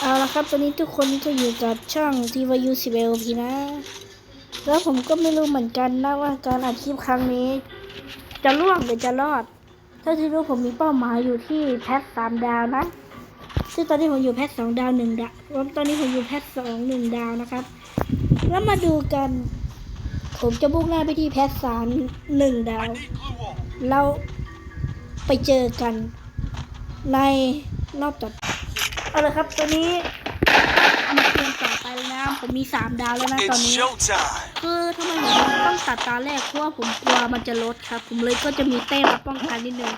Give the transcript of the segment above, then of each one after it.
เอาละครับตอนนี้ทุกคนก็อยู่กับช่องทีวายูสิบเอลพีนะ แล้วผมก็ไม่รู้เหมือนกันนะว่าการอัดคลิปครั้งนี้ จะล่วงหรือจะรอด ถ้าที่รู้ผมมีเป้าหมายอยู่ที่แพทสามดาวนะ ซึ่งตอนนี้ผมอยู่แพทสองดาวหนึ่งดาวรวมตอนนี้ผมอยู่แพทสองหนึ่งดาวนะครับ แล้วมาดูกัน ผมจะบุกหน้าไปที่แพทสามหนึ่งดาว เราไปเจอกันในรอบต่อไป เอาละครับตอนนี้มาเกมต่อไปแล้วนะผมมีสามดาวแล้วนะตอน It's นี้ showtime. คือทำไมผมต้องตัดตาแรกเพราะว่าผมกลัวมันจะลดครับ ผมเลยก็จะมีแต้มมาป้องกันนิดนึง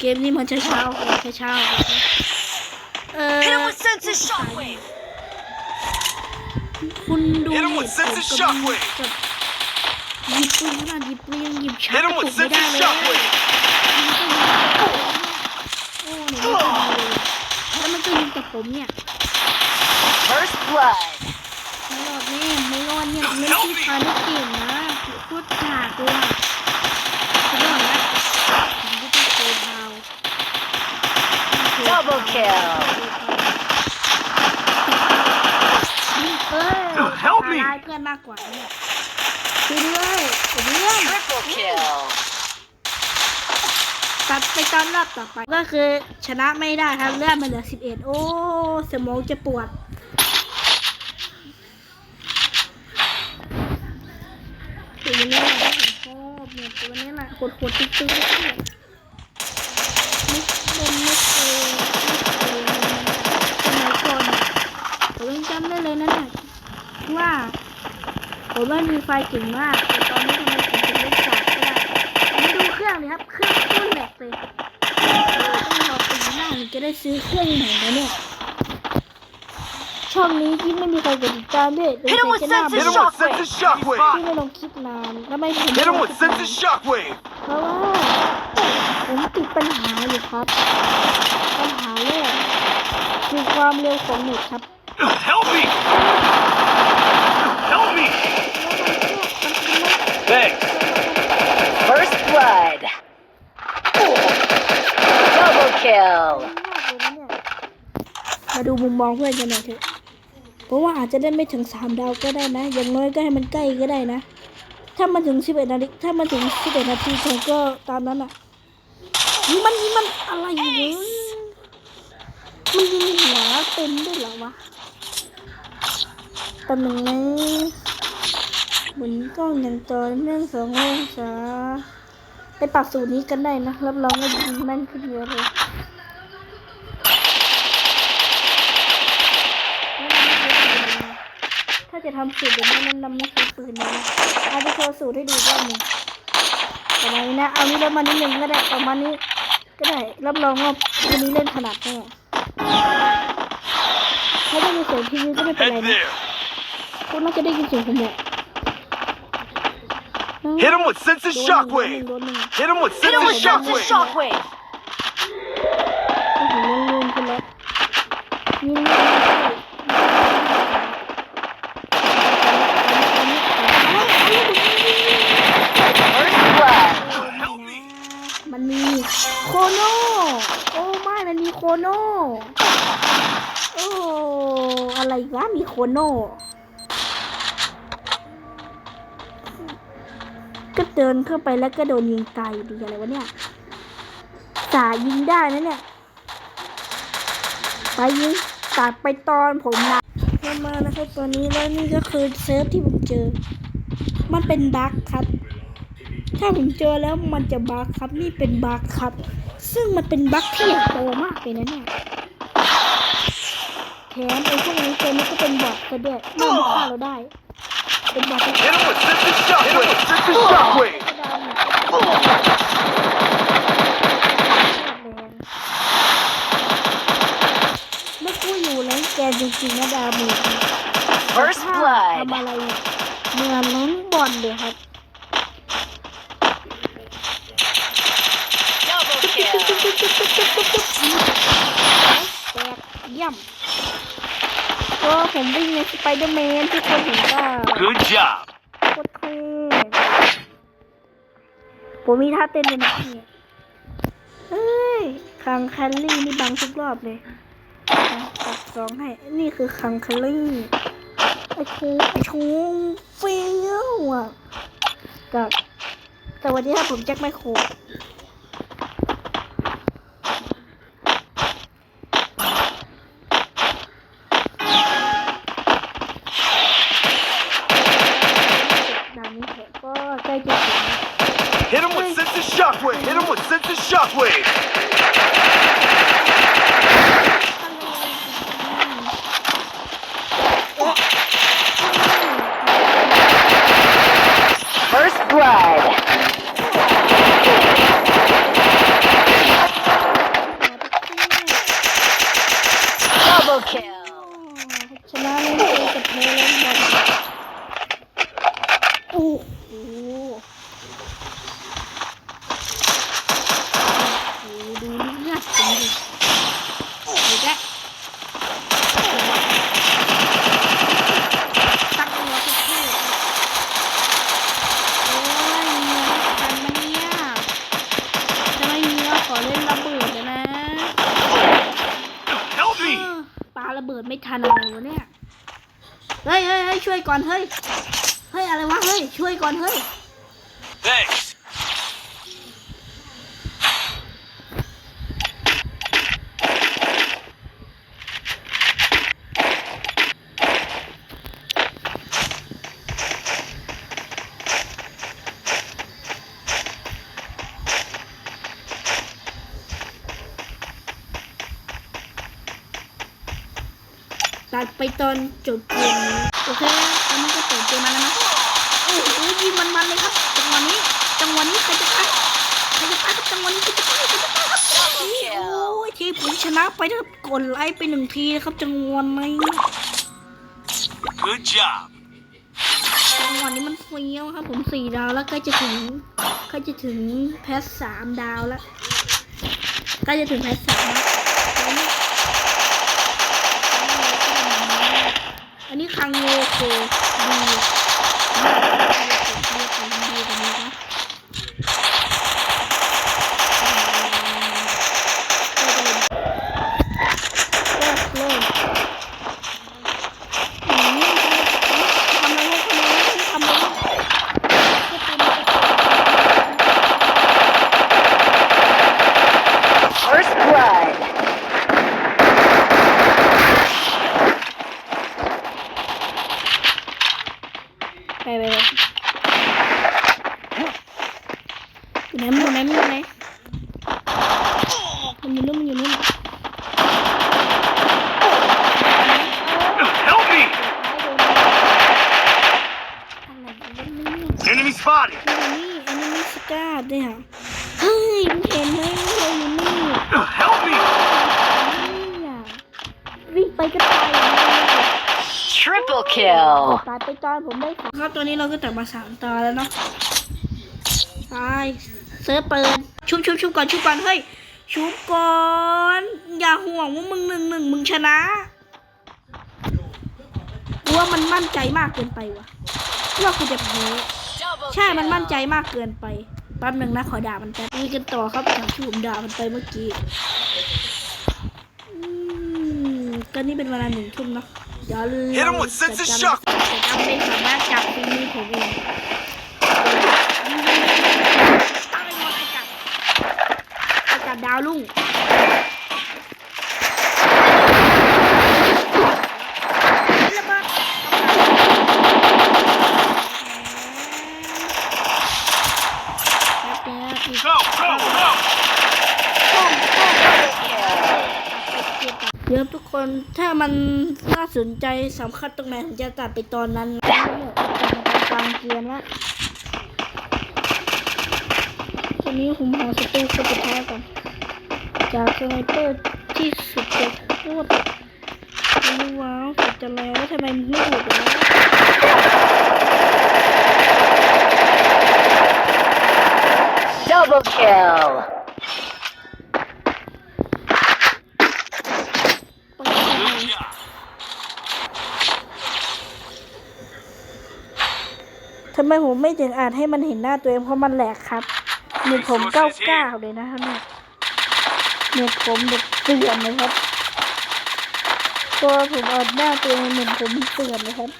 เกมนี้มันจะเช้าๆครับเช้าๆครับเออ Hit him with senses shockwave. คุณดู Hit him with เหตุผล senses กับ shockwave. กับหยิบปืนขนาดหยิบปืนยังหยิบชัก Hit กระ him ตุ with กไม่ได้ senses เลย shockwave. โอ้ห นูไม่ทำเลยแล้วมันก็ยิงแต่ผมเนี่ย First blood. ไม่รอดแน่ไม่รอดเนี่ยไม่ใช่พาได้เก่งนะโคตรกากเลยอะคุณรอดนะผมก็ต้องโกดาว Double kill. เอ้ย Help me ตายเพื่อนมากกว่าเนี่ยช่วยด้วยผมเรื่อง Triple kill. ตัดไปตอนรอบต่อไป ก็คือชนะไม่ได้ครับเลือดมันเหลือสิบเอ็ดโอ้สมองจะปวดตัวนี้แหละชอบเนี่ยตัวนี้แหละโหดตึงๆเนี่ยไม่เป็นไม่เคยไม่เคยสมัยก่อนผมยังจำได้เลยนะเนี่ยว่าผมว่ามีไฟเก่งมากแต่ตอนนี้ทำไมผมถึงไม่จับก็ได้ผมมาดูเครื่องเลยครับ เครื่องโคตรแหลกเลยต้องรอปีหน้าถึงจะได้ซื้อเครื่องใหม่แล้วเนี่ย ช่องนี้ที่ไม่มีใครกดติดตามด้วย Hit him with จะหน้า senses Hit บ้า him with senses shockwave. ที่ไม่ลงคลิปนานแล้วไม่ผม Hit him with senses shockwave. เพราะว่าผมติดปัญหาอยู่ครับ ปัญหาแรกคือความเร็วของเน็ตครับ Help me. Help me. Thanks. First blood. Double kill. มาดูมุมมองเพื่อนกันหน่อยเถอะ เพราะว่าอาจจะได้ไม่ถึงสามดาวก็ได้นะ อย่างน้อยก็ให้มันใกล้ก็ได้นะ ถ้ามันถึงสิบเอ็ดนาฬิถ้ามันถึงสิบเอ็ดนาทีผมก็ตามนั้นอะนี่มันนี่มันอะไรอยู่มันยิงหัวเต็มด้วยเหรอวะตำแหน่งนี้หมุนกล้องอย่างต่อเนื่องสององศา ไปปรับสูตรนี้กันได้นะรับรองว่ายิงแม่นขึ้นเยอะเลยถ้าจะทำสูตรแบบนี้นั้นำไม่ใช้ปืนนะอาไปโชว์สูตรให้ดูรอบหนึ่งประมาณนี้นะ เอานี้แล้วมานิดนึงก็ได้ประมาณนี้ก็ได้รับรองว่าวันนี้เล่นถนัดแน่ถ้าได้ยินเสียงทีวีก็ไม่เป็นไรนะคุณน่าจะได้ยินเสียงผมเนี่ย Hit him with senses โดนหนึ่ง shockwave. โดนหนึ่ง Hit him with Hit him with senses senses shockwave. shockwave. โอ้โหเล่นๆขึ้นแล้วยิง First blood. Help me. มันมีโคโนโอ้ไม่มันมีโคโนโอ้อะไรวะมีโคโน เดินเข้าไปแล้วก็โดนยิงตายดีอะไรวะเนี่ยสายิงได้นะเนี่ย ไปยิงตัดไปตอนผมนะเข้ามานะครับตอนนี้แล้วนี่ก็คือเซิร์ฟที่ผมเจอ มันเป็นบั๊กครับ ถ้าผมเจอแล้วมันจะบั๊กครับ นี่เป็นบั๊กครับ ซึ่งมันเป็นบั๊กที่ใหญ่โตมากเลยนะเนี่ยแถมไอ้พวกนี้ตัวนี้ก็เป็นบอทก็ด้วยไม่ฆ่าเราได้ เป็นบอทที่ Hit him with senses shockwave. Senses shockwave. ก็ได้เนี่ยไม่กู้อยู่แล้วแกจริงๆนะดามู First ถ้า blood. ทำอะไรเนี่ยเหมือนเล้งบอลเลยครับ Double kill. แต กเยี่ยมก็ผมวิ่งในสไปเดอร์แมนที่คนเห็นก็ Good job. โคตรเท่ผมมีท่าเต้นเลยนะเนี่ยเฮ้ยคังแคลรี่นี่บังทุกรอบเลยตัดซองให้ นี่คือคังคลี่ไอ้ชูไอ้ชูเฟี้ยวอะกับสวัสดีครับผมแจ็คไมโคร ด่านนี้เถอะก็ใกล้จะถึง Hit him with sense of shockwave. Hit him with sense of shockwave. First blood. Double kill. ชนะเลยกับเธอเลยบอลโอ้โหโอ้โหดูเลือดผมดิโอ้ยแกตั้งหัวทุกที่โอ้ยเมียกันมาเนี่ยจะไม่มีแล้วขอเล่นระเบิดเลยนะ Help เอ me! อปาระเบิ ดไม่ทันอะไรวะเนี่ยเฮ้ยเฮ้ยเฮ้ยช่วยก่อนเฮ้ย เฮ้ยอะไรวะเฮ้ยช่วยก่อนเฮ้ย Thanks. ดไปตอนจบเกมนี้โอเคตอนนี้ก็เปิดเกมมาแล้วนะโอ้โหยิงมันๆเลยครับจังหวะนี้จังหวะนี้ใครจะตายใครจะตายครับจังหวะนี้ใครจะตายใครจะตายครับนี่โอ้ยทีมผมชนะไปนะครับกดไลค์ไปหนึ่งทีนะครับจังหวะนี้ Good job. จังหวะนี้มันเฟี้ยวครับ ผมสี่ดาวแล้วใกล้จะถึงใกล้จะถึงแพสสามดาวแล้วใกล้จะถึงแพสสาม อันนี้คังโงโคดีดีกว่านี้นะเริ่มอืมทำอะไรลูกทำอะไรลูกทำอะไรลูก First blood. ไปไปไปอยู่ไหนมันอยู่ไหนมันอยู่ไหนมันอยู่นู่นมันอยู่นู่น Help me! อะไรกันเนี่ย Enemy spotted. นี่อันนี้มิสกาดเนี่ยเฮ้ยมึงเห็นไหมเราอยู่นี่ Help me! เนี่ยวิ่งไปก็ตายอย่างนี้ Triple kill. ตายไปตอนผมได้ของครับตัวนี้เราก็ตัดมาสามตอนแล้วเนาะตายเซิร์ฟเปิดชุบชุบชุบก่อนชุบก่อนเฮ้ยชุบก่อน อย่าห่วงว่ามึงหนึ่งหนึ่งมึงชนะกูว่ามันมั่นใจมากเกินไปว่ะว่ากูจะแพ้ Double ใช่มันมั่นใจมากเกินไปแป๊บหนึ่งนะขอด่ามันแป๊บมีกันต่อครับจากที่ผมด่ามันไปเมื่อกี้อืมก็นี่เป็นเวลาหนึ่งทุ่มเนาะ เดี๋ยว Hit 'em เรา with จะ sense of จำ shock จะจำเป็นสามารถจับฝีมือผมเองตั้งไอ้หมดไอ้กัดไอ้กัดดาวลุ่งระเบิดแป๊บเดียวอีก Go, go, go! เดี๋ยวทุกคนถ้ามันน่าสนใจสำคัญตรงไหนผมจะตัดไปตอนนั้นนะจะมาฟังเกียร์ละทีนี้ผมหาสตูสุดท้ายก่อนจากสไนเปอร์ที่สุดจะพูดว้าวสุดจะแล้วทำไมมันไม่ถูกแล้ว Double kill. ไปทำไม Good job. ทำไมผมไม่ถึงอ่านให้มันเห็นหน้าตัวเองเพราะมันแหลกครับเน็ตผมเก้าเก้าเลยนะครับเนี่ยเน็ตผมเด็กเตือนเลยครับตัวผมเอาหน้าตัวเองเหมือนผมเตือนนะครับ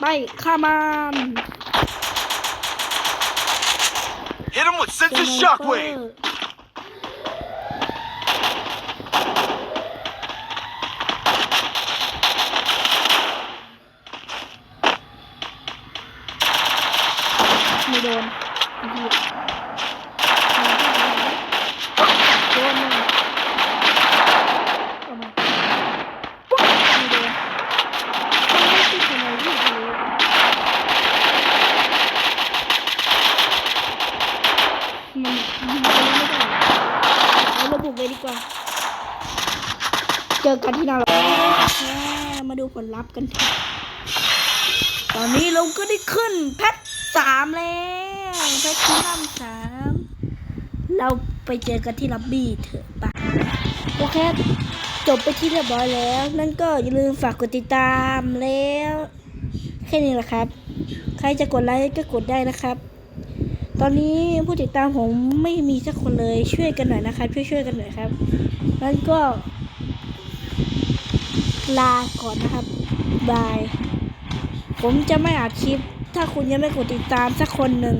ไปข้ามัน Someone sends a shockwave! Hold on. เอาระบุเลยดีกว่า เจอกันที่นาเราแม่มาดูผลลัพธ์กันเถอะตอนนี้เราก็ได้ขึ้นแพทสามแล้วแพทที่ห้าสามเราไปเจอกันที่ล็อบบี้เถอะปะโอเคจบไปที่เรียบร้อยแล้ว นั่นก็อย่าลืมฝากกดติดตามแล้ว แค่นี้แหละครับ ใครจะกดไลค์ก็กดได้นะครับ ตอนนี้ผู้ติดตามผมไม่มีสักคนเลยช่วยกันหน่อยนะครับช่วยช่วยกันหน่อยครับงั้นก็ ลาก่อนนะครับบาย ผมจะไม่อัดคลิป ถ้าคุณยังไม่กดติดตามสักคนหนึ่ง